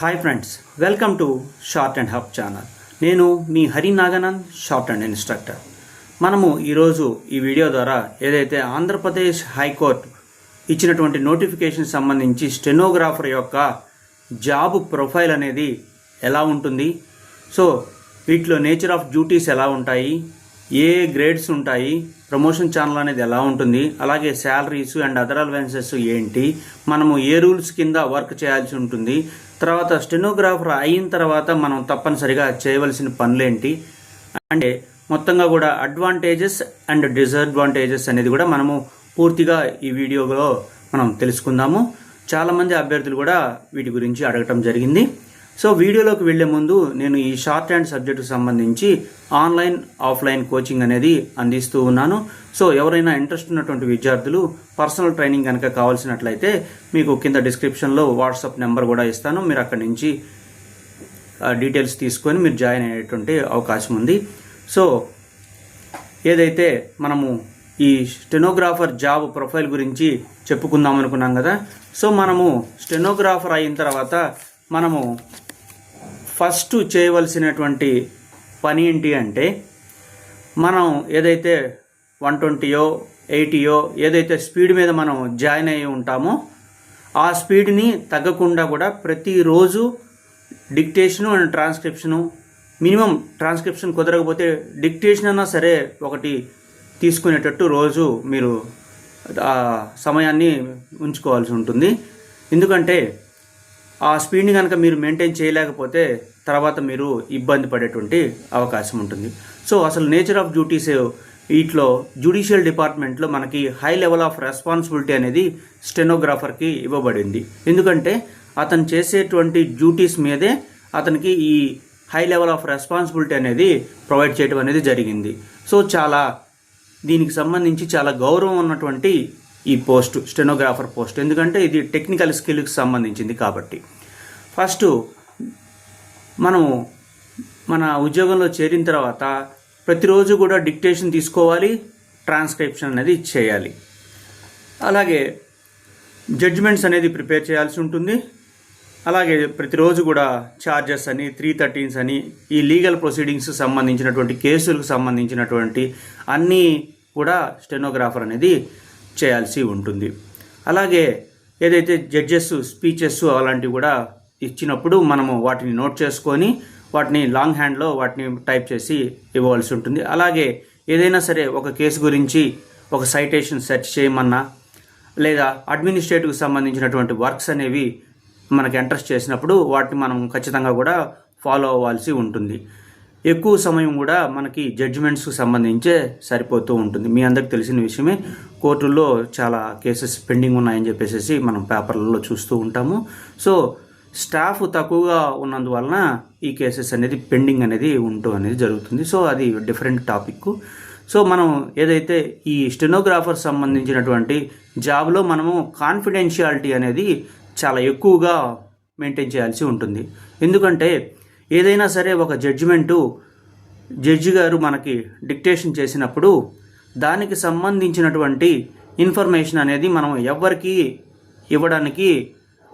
Hi friends welcome to shorthand hub channel నేను మీ Hari Naganand shorthand instructor మనము ఈరోజు ఈ వీడియో ద్వారా ఏదైతే ఆంధ్రప్రదేశ్ హైకోర్టు ఇచ్చినటువంటి నోటిఫికేషన్ సంబంధించి స్టెనోగ్రాఫర్ యొక్క జాబ్ ప్రొఫైల్ అనేది ఎలా ఉంటుంది సో వీటిలో నేచర్ ఆఫ్ డ్యూటీస్ ఎలా ఉంటాయి ఏ గ్రేడ్స్ ఉంటాయి ప్రమోషన్ ఛానల్ అనేది ఎలా ఉంటుంది అలాగే శాలరీస్ అండ్ అదర్ అలవెన్సెస్ ఏంటి మనము ఏ రూల్స్ కింద వర్క్ చేయాల్సి ఉంటుంది తర్వాత స్టెనోగ్రాఫర్ అయిన తర్వాత మనం తప్పనిసరిగా చేయవలసిన పనులేంటి? అంటే మొత్తంగా కూడా అడ్వాంటేజెస్ అండ్ డిసడ్వాంటేజెస్ అనేది కూడా మనము పూర్తిగా ఈ వీడియోలో మనం తెలుసుకుందాము. చాలామంది అభ్యర్థులు కూడా వీటి గురించి అడగటం జరిగింది. సో వీడియోలోకి వెళ్ళే ముందు నేను ఈ షార్ట్ హ్యాండ్ సబ్జెక్టుకు సంబంధించి ఆన్లైన్ ఆఫ్లైన్ కోచింగ్ అనేది అందిస్తూ ఉన్నాను. సో ఎవరైనా ఇంట్రెస్ట్ ఉన్నటువంటి విద్యార్థులు పర్సనల్ ట్రైనింగ్ కనుక కావాల్సినట్లయితే మీకు కింద డిస్క్రిప్షన్లో వాట్సాప్ నెంబర్ కూడా ఇస్తాను. మీరు అక్కడి నుంచి డీటెయిల్స్ తీసుకొని మీరు జాయిన్ అయ్యేటువంటి అవకాశం ఉంది. సో ఏదైతే మనము ఈ స్టెనోగ్రాఫర్ జాబ్ ప్రొఫైల్ గురించి చెప్పుకుందాం అనుకున్నాం కదా సో మనము స్టెనోగ్రాఫర్ అయిన తర్వాత మనము ఫస్ట్ చేయవలసినటువంటి పని ఏంటి అంటే మనం ఏదైతే వన్ ట్వంటీయో ఎయిటీయో ఏదైతే స్పీడ్ మీద మనం జాయిన్ అయ్యి ఉంటామో ఆ స్పీడ్ని తగ్గకుండా కూడా ప్రతిరోజు dictation and transcription minimum transcription కుదరకపోతే డిక్టేషన్ అన్నా సరే ఒకటి తీసుకునేటట్టు రోజు మీరు ఆ సమయాన్ని ఉంచుకోవాల్సి ఉంటుంది. ఎందుకంటే ఆ స్పీడ్ని కనుక మీరు మెయింటైన్ చేయలేకపోతే తర్వాత మీరు ఇబ్బంది పడేటువంటి అవకాశం ఉంటుంది. సో అసలు నేచర్ ఆఫ్ డ్యూటీస్ వీటిలో జ్యుడిషియల్ డిపార్ట్మెంట్లో మనకి హై లెవెల్ ఆఫ్ రెస్పాన్సిబిలిటీ అనేది స్టెనోగ్రాఫర్కి ఇవ్వబడింది. ఎందుకంటే అతను చేసేటువంటి డ్యూటీస్ మీదే అతనికి ఈ హై లెవెల్ ఆఫ్ రెస్పాన్సిబిలిటీ అనేది ప్రొవైడ్ చేయడం అనేది జరిగింది. సో చాలా దీనికి సంబంధించి చాలా గౌరవం ఉన్నటువంటి ఈ పోస్ట్ స్టెనోగ్రాఫర్ పోస్ట్. ఎందుకంటే ఇది టెక్నికల్ స్కిల్కి సంబంధించింది కాబట్టి. ఫస్ట్ మనము మన ఉద్యోగంలో చేరిన తర్వాత ప్రతిరోజు కూడా డిక్టేషన్ తీసుకోవాలి ట్రాన్స్క్రిప్షన్ అనేది చేయాలి. అలాగే జడ్జిమెంట్స్ అనేది ప్రిపేర్ చేయాల్సి ఉంటుంది. అలాగే ప్రతిరోజు కూడా ఛార్జెస్ అని త్రీ థర్టీన్స్ అని ఈ లీగల్ ప్రొసీడింగ్స్ సంబంధించినటువంటి కేసులకు సంబంధించినటువంటి అన్నీ కూడా స్టెనోగ్రాఫర్ అనేది చేయాల్సి ఉంటుంది. అలాగే ఏదైతే జడ్జెస్ స్పీచెస్ అలాంటివి కూడా ఇచ్చినప్పుడు మనము వాటిని నోట్ చేసుకొని వాటిని లాంగ్ హ్యాండ్లో వాటిని టైప్ చేసి ఇవ్వవలసి ఉంటుంది. అలాగే ఏదైనా సరే ఒక కేసు గురించి ఒక సైటేషన్ సెర్చ్ చేయమన్నా లేదా అడ్మినిస్ట్రేటివ్కి సంబంధించినటువంటి వర్క్స్ అనేవి మనకి ఎంట్రెస్ట్ చేసినప్పుడు వాటిని మనం ఖచ్చితంగా కూడా ఫాలో అవ్వాల్సి ఉంటుంది. ఎక్కువ సమయం కూడా మనకి జడ్జిమెంట్స్కి సంబంధించే సరిపోతూ ఉంటుంది. మీ అందరికి తెలిసిన విషయమే. కోర్టుల్లో చాలా కేసెస్ పెండింగ్ ఉన్నాయని చెప్పేసి మనం పేపర్లలో చూస్తూ ఉంటాము. సో స్టాఫ్ తక్కువగా ఉన్నందువలన ఈ కేసెస్ అనేది పెండింగ్ అనేది ఉంటూ అనేది జరుగుతుంది. సో అది డిఫరెంట్ టాపిక్. సో మనం ఏదైతే ఈ స్టెనోగ్రాఫర్ సంబంధించినటువంటి జాబ్లో మనము కాన్ఫిడెన్షియాలిటీ అనేది చాలా ఎక్కువగా మెయింటైన్ చేయాల్సి ఉంటుంది. ఎందుకంటే ఏదైనా సరే ఒక జడ్జిమెంటు జడ్జి గారు మనకి డిక్టేషన్ చేసినప్పుడు దానికి సంబంధించినటువంటి ఇన్ఫర్మేషన్ అనేది మనం ఎవరికి ఇవ్వడానికి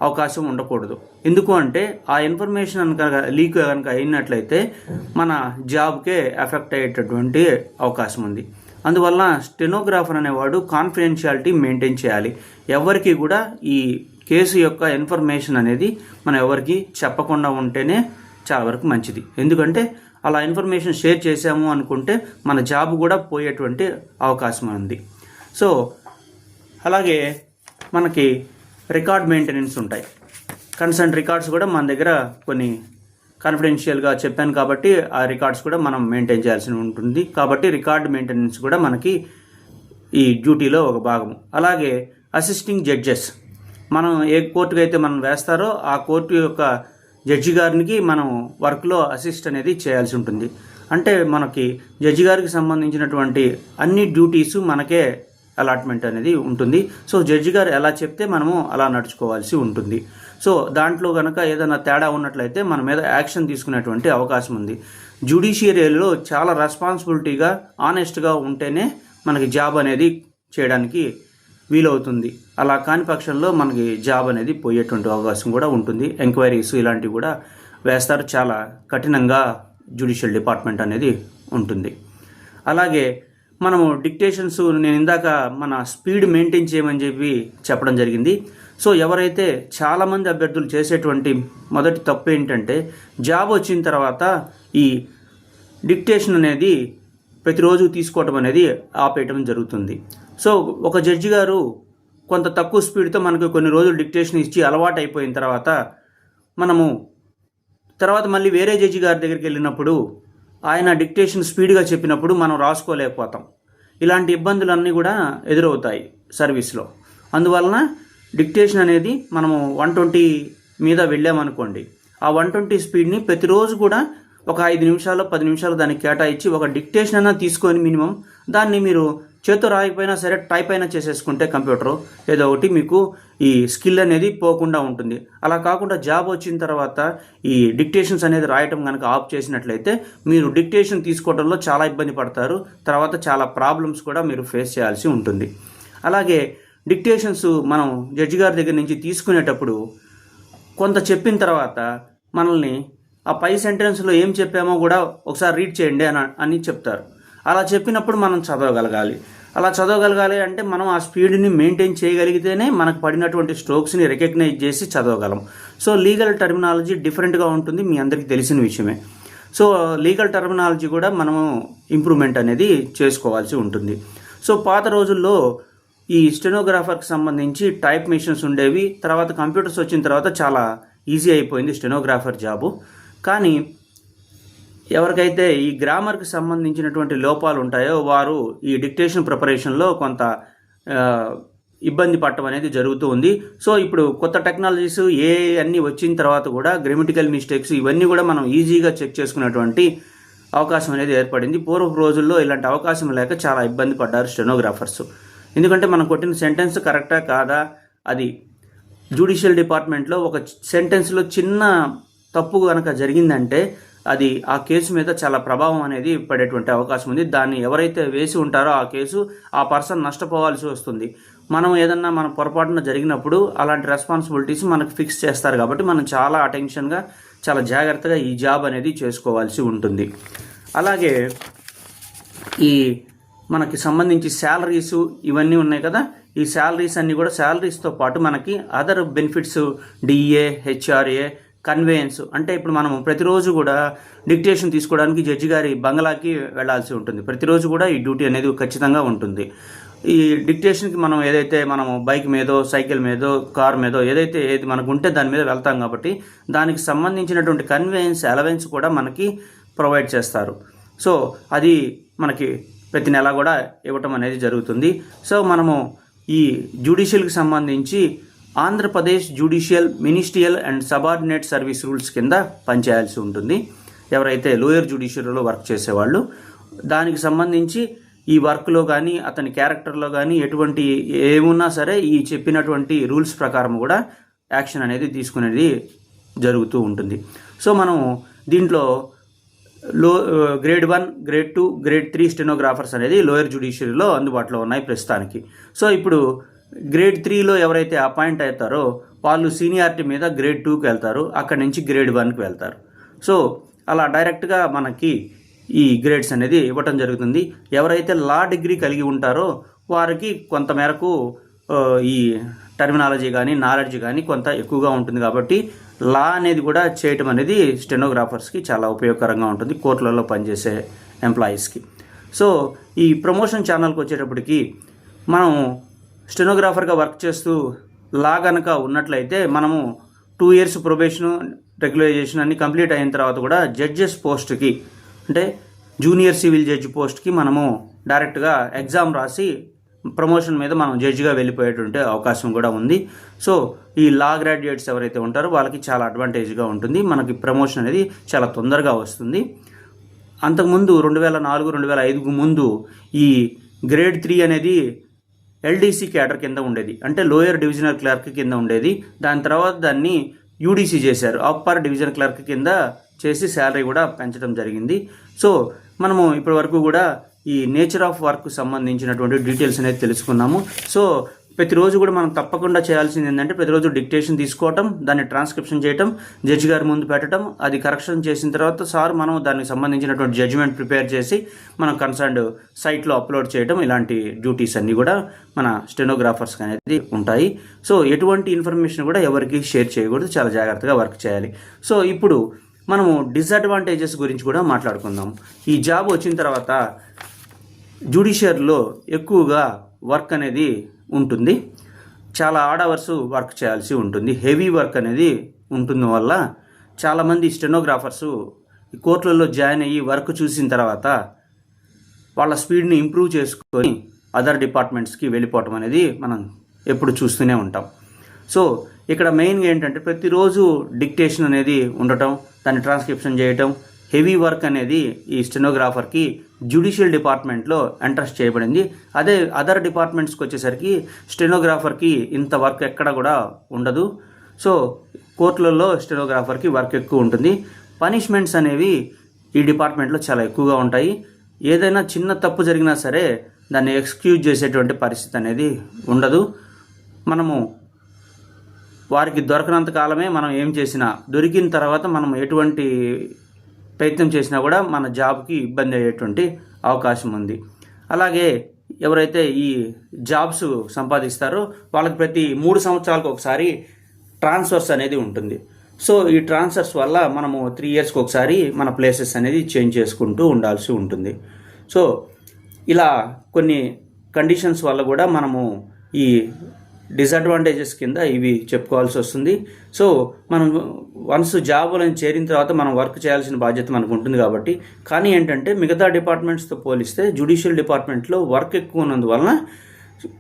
అవకాశం ఉండకూడదు. ఎందుకు అంటే ఆ ఇన్ఫర్మేషన్ కనుక లీక్ కనుక అయినట్లయితే మన జాబ్కే ఎఫెక్ట్ అయ్యేటటువంటి అవకాశం ఉంది. అందువల్ల స్టెనోగ్రాఫర్ అనేవాడు కాన్ఫిడెన్షియాలిటీ మెయింటైన్ చేయాలి. ఎవరికి కూడా ఈ కేసు యొక్క ఇన్ఫర్మేషన్ అనేది మనం ఎవరికి చెప్పకుండా ఉంటేనే చాలా వరకు మంచిది. ఎందుకంటే అలా ఇన్ఫర్మేషన్ షేర్ చేసాము అనుకుంటే మన జాబ్ కూడా పోయేటువంటి అవకాశం ఉంది. సో అలాగే మనకి రికార్డ్ మెయింటెనెన్స్ ఉంటాయి. కన్సర్న్ రికార్డ్స్ కూడా మన దగ్గర కొన్ని కాన్ఫిడెన్షియల్గా చెప్పాను కాబట్టి ఆ రికార్డ్స్ కూడా మనం మెయింటైన్ చేయాల్సి ఉంటుంది. కాబట్టి రికార్డ్ మెయింటెనెన్స్ కూడా మనకి ఈ డ్యూటీలో ఒక భాగము అలాగే అసిస్టింగ్ జడ్జెస్ మనం ఏ కోర్టుకు అయితే మనం వేస్తారో ఆ కోర్టు యొక్క జడ్జి గారికి మనం వర్క్లో అసిస్ట్ అనేది చేయాల్సి ఉంటుంది. అంటే మనకి జడ్జి గారికి సంబంధించినటువంటి అన్ని డ్యూటీస్ మనకే అలాట్మెంట్ అనేది ఉంటుంది. సో జడ్జి గారు ఎలా చెప్తే మనము అలా నడుచుకోవాల్సి ఉంటుంది. సో దాంట్లో కనుక ఏదైనా తేడా ఉన్నట్లయితే మన మీద యాక్షన్ తీసుకునేటువంటి అవకాశం ఉంది. జ్యుడిషియరీలో చాలా రెస్పాన్సిబిలిటీగా ఆనెస్ట్గా ఉంటేనే మనకి జాబ్ అనేది చేయడానికి వీలవుతుంది. అలా కాని పక్షంలో మనకి జాబ్ అనేది పోయేటువంటి అవకాశం కూడా ఉంటుంది. ఎంక్వైరీస్ ఇలాంటివి కూడా వేస్తారు. చాలా కఠినంగా జ్యుడిషియల్ డిపార్ట్మెంట్ అనేది ఉంటుంది. అలాగే మనము డిక్టేషన్స్ నేను ఇందాక మన స్పీడ్ మెయింటైన్ చేయమని చెప్పి చెప్పడం జరిగింది. సో ఎవరైతే చాలామంది అభ్యర్థులు చేసేటువంటి మొదటి తప్పు ఏంటంటే జాబ్ వచ్చిన తర్వాత ఈ డిక్టేషన్ అనేది ప్రతిరోజు తీసుకోవటం అనేది ఆపేయటం జరుగుతుంది. సో ఒక జడ్జి గారు కొంత తక్కువ స్పీడ్తో మనకు కొన్ని రోజులు డిక్టేషన్ ఇచ్చి అలవాటు అయిపోయిన తర్వాత మనము తర్వాత మళ్ళీ వేరే జడ్జి గారి దగ్గరికి వెళ్ళినప్పుడు ఆయన డిక్టేషన్ స్పీడ్గా చెప్పినప్పుడు మనం రాసుకోలేకపోతాం. ఇలాంటి ఇబ్బందులన్నీ కూడా ఎదురవుతాయి సర్వీస్లో. అందువలన డిక్టేషన్ అనేది మనము వన్ ట్వంటీ మీద వెళ్ళామనుకోండి ఆ వన్ ట్వంటీ స్పీడ్ని ప్రతిరోజు కూడా ఒక ఐదు నిమిషాలు పది నిమిషాలు దానికి కేటాయించి ఒక డిక్టేషన్ అయినా తీసుకొని మినిమం దాన్ని మీరు చేతితో రాయకపోయినా సరే టైప్ అయినా చేసేసుకుంటే కంప్యూటర్ ఏదో ఒకటి మీకు ఈ స్కిల్ అనేది పోకుండా ఉంటుంది. అలా కాకుండా జాబ్ వచ్చిన తర్వాత ఈ డిక్టేషన్స్ అనేది రాయటం కనుక ఆఫ్ చేసినట్లయితే మీరు డిక్టేషన్ తీసుకోవడంలో చాలా ఇబ్బంది పడతారు. తర్వాత చాలా ప్రాబ్లమ్స్ కూడా మీరు ఫేస్ చేయాల్సి ఉంటుంది. అలాగే డిక్టేషన్స్ మనం జడ్జి గారి దగ్గర నుంచి తీసుకునేటప్పుడు కొంత చెప్పిన తర్వాత మనల్ని ఆ పై సెంటెన్స్లో ఏం చెప్పామో కూడా ఒకసారి రీడ్ చేయండి అని అని చెప్తారు. అలా చెప్పినప్పుడు మనం చదవగలగాలి. అలా చదవగలగాలి అంటే మనం ఆ స్పీడ్ని మెయింటైన్ చేయగలిగితేనే మనకు పడినటువంటి స్ట్రోక్స్ని రికగ్నైజ్ చేసి చదవగలం. సో లీగల్ టర్మినాలజీ డిఫరెంట్గా ఉంటుంది. మీ అందరికీ తెలిసిన విషయమే. సో లీగల్ టర్మినాలజీ కూడా మనము ఇంప్రూవ్మెంట్ అనేది చేసుకోవాల్సి ఉంటుంది. సో పాత రోజుల్లో ఈ స్టెనోగ్రాఫర్కి సంబంధించి టైప్ మిషన్స్ ఉండేవి. తర్వాత కంప్యూటర్స్ వచ్చిన తర్వాత చాలా ఈజీ అయిపోయింది స్టెనోగ్రాఫర్ జాబు. కానీ ఎవరికైతే ఈ గ్రామర్కి సంబంధించినటువంటి లోపాలు ఉంటాయో వారు ఈ డిక్టేషన్ ప్రిపరేషన్లో కొంత ఇబ్బంది పడటం అనేది జరుగుతూ ఉంది. సో ఇప్పుడు కొత్త టెక్నాలజీస్ ఏ అన్నీ వచ్చిన తర్వాత కూడా గ్రామటికల్ మిస్టేక్స్ ఇవన్నీ కూడా మనం ఈజీగా చెక్ చేసుకునేటువంటి అవకాశం అనేది ఏర్పడింది. పూర్వపు రోజుల్లో ఇలాంటి అవకాశం లేక చాలా ఇబ్బంది పడ్డారు స్టెనోగ్రాఫర్స్ ఎందుకంటే మనం కొట్టిన సెంటెన్స్ కరెక్టా కాదా? అది జ్యుడిషియల్ డిపార్ట్మెంట్లో ఒక సెంటెన్స్లో చిన్న తప్పు కనుక జరిగిందంటే అది ఆ కేసు మీద చాలా ప్రభావం అనేది పడేటువంటి అవకాశం ఉంది. దాన్ని ఎవరైతే వేసి ఉంటారో ఆ కేసు ఆ పర్సన్ నష్టపోవాల్సి వస్తుంది. మనం ఏదన్నా మన పొరపాటున జరిగినప్పుడు అలాంటి రెస్పాన్సిబిలిటీస్ మనకు ఫిక్స్ చేస్తారు కాబట్టి మనం చాలా అటెన్షన్గా చాలా జాగ్రత్తగా ఈ జాబ్ అనేది చేసుకోవాల్సి ఉంటుంది. అలాగే ఈ మనకి సంబంధించి శాలరీస్ ఇవన్నీ ఉన్నాయి కదా. ఈ శాలరీస్ అన్నీ కూడా శాలరీస్తో పాటు మనకి other benefits DA HRA conveyance అంటే ఇప్పుడు మనం ప్రతిరోజు కూడా డిక్టేషన్ తీసుకోవడానికి జడ్జి గారి బంగ్లాకి వెళ్ళాల్సి ఉంటుంది. ప్రతిరోజు కూడా ఈ డ్యూటీ అనేది ఖచ్చితంగా ఉంటుంది. ఈ డిక్టేషన్కి మనం ఏదైతే మనం బైక్ మీదో సైకిల్ మీదో కార్ మీదో ఏదైతే ఏది మనకు ఉంటే దాని మీద వెళ్తాం కాబట్టి దానికి సంబంధించినటువంటి కన్వేయన్స్ అలవెన్స్ కూడా మనకి ప్రొవైడ్ చేస్తారు. సో అది మనకి ప్రతి నెల కూడా ఇవ్వటం అనేది జరుగుతుంది. సో మనము ఈ జ్యుడిషియల్కి సంబంధించి Andhra Pradesh judicial ministerial and subordinate service rules కింద పనిచేయాల్సి ఉంటుంది. ఎవరైతే లోయర్ జ్యుడిషియరీలో వర్క్ చేసేవాళ్ళు దానికి సంబంధించి ఈ వర్క్లో కానీ అతని క్యారెక్టర్లో కానీ ఎటువంటి ఏమున్నా సరే ఈ చెప్పినటువంటి రూల్స్ ప్రకారం కూడా యాక్షన్ అనేది తీసుకునేది జరుగుతూ ఉంటుంది. సో మనం దీంట్లో లో grade one grade two grade three stenographers అనేది లోయర్ జ్యుడిషియరీలో అందుబాటులో ఉన్నాయి ప్రస్తుతానికి. సో ఇప్పుడు గ్రేడ్ త్రీలో ఎవరైతే అపాయింట్ అవుతారో వాళ్ళు సీనియారిటీ మీద గ్రేడ్ టూకి వెళ్తారు అక్కడి నుంచి గ్రేడ్ వన్కి వెళ్తారు. సో అలా డైరెక్ట్గా మనకి ఈ గ్రేడ్స్ అనేది ఇవ్వటం జరుగుతుంది. ఎవరైతే లా డిగ్రీ కలిగి ఉంటారో వారికి కొంత మేరకు ఈ టర్మినాలజీ కానీ నాలెడ్జ్ కానీ కొంత ఎక్కువగా ఉంటుంది కాబట్టి లా అనేది కూడా చేయటం అనేది స్టెనోగ్రాఫర్స్కి చాలా ఉపయోగకరంగా ఉంటుంది కోర్టులలో పనిచేసే ఎంప్లాయీస్కి. సో ఈ ప్రమోషన్ ఛానల్కి వచ్చేటప్పటికి మనం స్టెనోగ్రాఫర్గా వర్క్ చేస్తూ లా కనుక ఉన్నట్లయితే మనము టూ ఇయర్స్ ప్రొబేషన్ రెగ్యులైజేషన్ అన్ని కంప్లీట్ అయిన తర్వాత కూడా జడ్జెస్ పోస్ట్కి అంటే జూనియర్ సివిల్ జడ్జి పోస్ట్కి మనము డైరెక్ట్గా ఎగ్జామ్ రాసి ప్రమోషన్ మీద మనం జడ్జిగా వెళ్ళిపోయేటువంటి అవకాశం కూడా ఉంది. సో ఈ లా గ్రాడ్యుయేట్స్ ఎవరైతే ఉంటారో వాళ్ళకి చాలా అడ్వాంటేజ్గా ఉంటుంది. మనకి ప్రమోషన్ అనేది చాలా తొందరగా వస్తుంది. అంతకుముందు రెండు వేల నాలుగు రెండు వేల ఐదుకు ముందు ఈ గ్రేడ్ త్రీ అనేది ఎల్డీసీ క్యాడర్ కింద ఉండేది. అంటే లోయర్ డివిజనల్ క్లర్క్ కింద ఉండేది. దాని తర్వాత దాన్ని యూడీసీ చేశారు. అప్పర్ డివిజన్ క్లర్క్ కింద చేసి శాలరీ కూడా పెంచడం జరిగింది. సో మనము ఇప్పటి వరకు కూడా ఈ నేచర్ ఆఫ్ వర్క్ సంబంధించినటువంటి డీటెయిల్స్ అనేది తెలుసుకున్నాము. సో ప్రతిరోజు కూడా మనం తప్పకుండా చేయాల్సింది ఏంటంటే ప్రతిరోజు డిక్టేషన్ తీసుకోవటం దాన్ని ట్రాన్స్క్రిప్షన్ చేయటం జడ్జి గారి ముందు పెట్టడం అది కరెక్షన్ చేసిన తర్వాత సార్ మనం దానికి సంబంధించినటువంటి జడ్జిమెంట్ ప్రిపేర్ చేసి మనం కన్సర్న్డ్ సైట్లో అప్లోడ్ చేయడం ఇలాంటి డ్యూటీస్ అన్నీ కూడా మన స్టెనోగ్రాఫర్స్ అనేది ఉంటాయి. సో ఎటువంటి ఇన్ఫర్మేషన్ కూడా ఎవరికి షేర్ చేయకూడదు. చాలా జాగ్రత్తగా వర్క్ చేయాలి. సో ఇప్పుడు మనము డిసడ్వాంటేజెస్ గురించి కూడా మాట్లాడుకుందాం. ఈ జాబ్ వచ్చిన తర్వాత జ్యుడిషియర్లో ఎక్కువగా వర్క్ అనేది ఉంటుంది. చాలా ఆడ్ అవర్స్ వర్క్ చేయాల్సి ఉంటుంది. హెవీ వర్క్ అనేది ఉంటుంది వల్ల చాలామంది స్టెనోగ్రాఫర్సు ఈ కోర్టులలో జాయిన్ అయ్యి వర్క్ చూసిన తర్వాత వాళ్ళ స్పీడ్ని ఇంప్రూవ్ చేసుకొని అదర్ డిపార్ట్మెంట్స్కి వెళ్ళిపోవటం అనేది మనం ఎప్పుడు చూస్తూనే ఉంటాం. సో ఇక్కడ మెయిన్గా ఏంటంటే ప్రతిరోజు డిక్టేషన్ అనేది ఉండటం దాన్ని ట్రాన్స్క్రిప్షన్ చేయటం హెవీ వర్క్ అనేది ఈ స్టెనోగ్రాఫర్కి జ్యుడిషియల్ డిపార్ట్మెంట్లో ఎంట్రస్ట్ చేయబడింది. అదే అదర్ డిపార్ట్మెంట్స్కి వచ్చేసరికి స్టెనోగ్రాఫర్కి ఇంత వర్క్ ఎక్కడ కూడా ఉండదు. సో కోర్టులలో స్టెనోగ్రాఫర్కి వర్క్ ఎక్కువ ఉంటుంది. పనిష్మెంట్స్ అనేవి ఈ డిపార్ట్మెంట్లో చాలా ఎక్కువగా ఉంటాయి. ఏదైనా చిన్న తప్పు జరిగినా సరే దాన్ని ఎక్స్క్యూజ్ చేసేటువంటి పరిస్థితి అనేది ఉండదు. మనము వారికి దొరకనంత కాలమే మనం ఏం చేసినా దొరికిన తర్వాత మనం ఎటువంటి ప్రయత్నం చేసినా కూడా మన జాబ్కి ఇబ్బంది అయ్యేటువంటి అవకాశం ఉంది. అలాగే ఎవరైతే ఈ జాబ్స్ సంపాదిస్తారో వాళ్ళకి ప్రతి మూడు సంవత్సరాలకు ఒకసారి ట్రాన్స్ఫర్స్ అనేది ఉంటుంది. సో ఈ ట్రాన్స్ఫర్స్ వల్ల మనము త్రీ ఇయర్స్కి ఒకసారి మన ప్లేసెస్ అనేది చేంజ్ చేసుకుంటూ ఉండాల్సి ఉంటుంది. సో ఇలా కొన్ని కండిషన్స్ వల్ల కూడా మనము ఈ డిసడ్వాంటేజెస్ కింద ఇవి చెప్పుకోవాల్సి వస్తుంది. సో మనం వన్స్ జాబ్లను చేరిన తర్వాత మనం వర్క్ చేయాల్సిన బాధ్యత మనకు ఉంటుంది కాబట్టి. కానీ ఏంటంటే మిగతా డిపార్ట్మెంట్స్తో పోలిస్తే జ్యుడిషియల్ డిపార్ట్మెంట్లో వర్క్ ఎక్కువ ఉన్నందువలన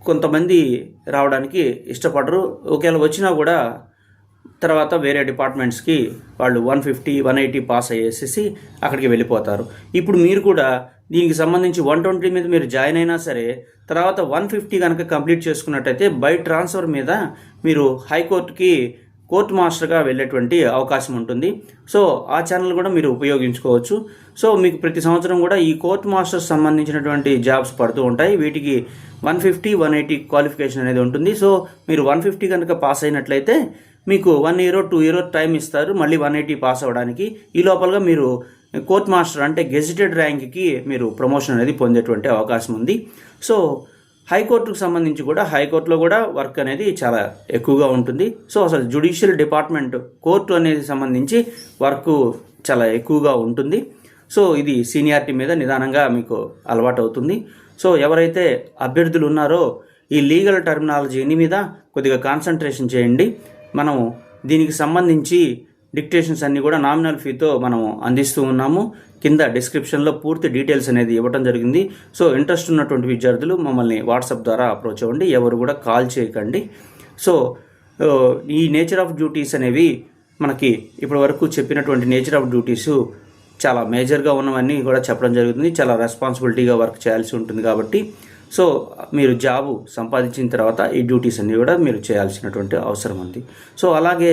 కొంతమంది రావడానికి ఇష్టపడరు. ఒకవేళ వచ్చినా కూడా తర్వాత వేరే డిపార్ట్మెంట్స్కి వాళ్ళు one fifty one eighty pass అయ్యేసేసి అక్కడికి వెళ్ళిపోతారు. ఇప్పుడు మీరు కూడా దీనికి సంబంధించి వన్ ట్వంటీ మీద మీరు జాయిన్ అయినా సరే తర్వాత వన్ ఫిఫ్టీ కనుక కంప్లీట్ చేసుకున్నట్టయితే బై ట్రాన్స్ఫర్ మీద మీరు హైకోర్టుకి కోర్ట్ మాస్టర్గా వెళ్ళేటువంటి అవకాశం ఉంటుంది. సో ఆ ఛానల్ కూడా మీరు ఉపయోగించుకోవచ్చు. సో మీకు ప్రతి సంవత్సరం కూడా ఈ కోర్ట్ మాస్టర్స్ సంబంధించినటువంటి జాబ్స్ పడుతూ ఉంటాయి. వీటికి one fifty one eighty qualification అనేది ఉంటుంది. సో మీరు వన్ ఫిఫ్టీ కనుక పాస్ అయినట్లయితే మీకు one year two year time ఇస్తారు. మళ్ళీ వన్ ఎయిటీ పాస్ అవ్వడానికి. ఈ లోపలగా మీరు కోర్ట్ మాస్టర్ అంటే గెజిటెడ్ ర్యాంక్కి మీరు ప్రమోషన్ అనేది పొందేటువంటి అవకాశం ఉంది. సో హైకోర్టుకు సంబంధించి కూడా హైకోర్టులో కూడా వర్క్ అనేది చాలా ఎక్కువగా ఉంటుంది. సో అసలు జుడిషియల్ డిపార్ట్మెంట్ కోర్టు అనేది సంబంధించి వర్క్ చాలా ఎక్కువగా ఉంటుంది. సో ఇది సీనియారిటీ మీద నిదానంగా మీకు అలవాటు అవుతుంది సో ఎవరైతే అభ్యర్థులు ఉన్నారో ఈ లీగల్ టర్మినాలజీని మీద కొద్దిగా కాన్సన్ట్రేషన్ చేయండి. మనము దీనికి సంబంధించి డిక్టేషన్స్ అన్నీ కూడా నామినల్ ఫీతో మనము అందిస్తూ ఉన్నాము. కింద డిస్క్రిప్షన్లో పూర్తి డీటెయిల్స్ అనేది ఇవ్వడం జరిగింది. సో ఇంట్రెస్ట్ ఉన్నటువంటి విద్యార్థులు మమ్మల్ని వాట్సాప్ ద్వారా అప్రోచ్ అవ్వండి. ఎవరు కూడా కాల్ చేయకండి. సో ఈ నేచర్ ఆఫ్ డ్యూటీస్ అనేవి మనకి ఇప్పటి వరకు చెప్పినటువంటి నేచర్ ఆఫ్ డ్యూటీస్ చాలా మేజర్గా ఉన్నవన్నీ కూడా చెప్పడం జరుగుతుంది. చాలా రెస్పాన్సిబిలిటీగా వర్క్ చేయాల్సి ఉంటుంది కాబట్టి. సో మీరు జాబు సంపాదించిన తర్వాత ఈ డ్యూటీస్ అన్నీ కూడా మీరు చేయాల్సినటువంటి అవసరం ఉంది. సో అలాగే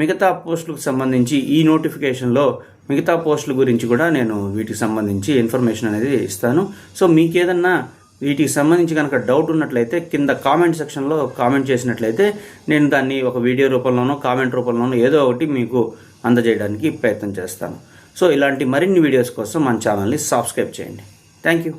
మిగతా పోస్టులకు సంబంధించి ఈ నోటిఫికేషన్లో మిగతా పోస్టుల గురించి కూడా నేను వీటికి సంబంధించి ఇన్ఫర్మేషన్ అనేది ఇస్తాను. సో మీకేదన్నా వీటికి సంబంధించి కనుక డౌట్ ఉన్నట్లయితే కింద కామెంట్ సెక్షన్లో కామెంట్ చేసినట్లయితే నేను దాన్ని ఒక వీడియో రూపంలోనో కామెంట్ రూపంలోనో ఏదో ఒకటి మీకు అందజేయడానికి ప్రయత్నం చేస్తాను. సో ఇలాంటి మరిన్ని వీడియోస్ కోసం మన ఛానల్ని సబ్స్క్రైబ్ చేయండి. Thank you.